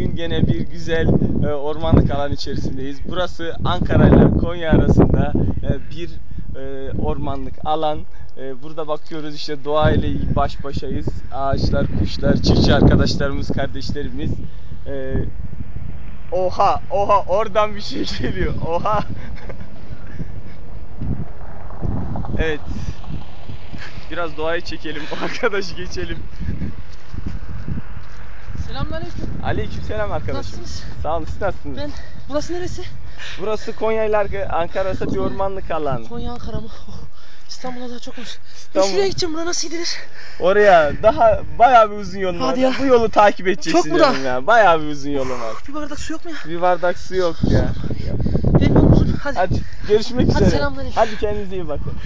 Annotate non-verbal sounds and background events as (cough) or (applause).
Bugün gene bir güzel e, ormanlık alan içerisindeyiz. Burası Ankara ile Konya arasında e, bir e, ormanlık alan. E, burada bakıyoruz işte doğa ile baş başayız. Ağaçlar, kuşlar, çiftçi arkadaşlarımız, kardeşlerimiz. E, oha, oha oradan bir şey geliyor. Oha. (laughs) evet. Biraz doğayı çekelim. (laughs) Arkadaşı geçelim. Selamünaleyküm. Aleykümselam arkadaşım. Nasılsınız? Sağ olun. Siz nasılsınız? Ben burası neresi? Burası Konya ile Ankara arasında bir ormanlık alan. Konya Ankara mı? Oh, İstanbul'a daha çok olmuş. İstanbul. Şuraya gideceğim. Bura nasıl gidilir? Oraya daha bayağı bir uzun yolun var. Hadi ya. Bu yolu takip edeceksin Çok mu da? ya. Bayağı bir uzun yolu var. Bir bardak su yok mu ya? Bir bardak su yok ya. Benim yolum uzun. Hadi. Hadi görüşmek Hadi üzere. selamünaleyküm. Hadi kendinize iyi bakın. (laughs)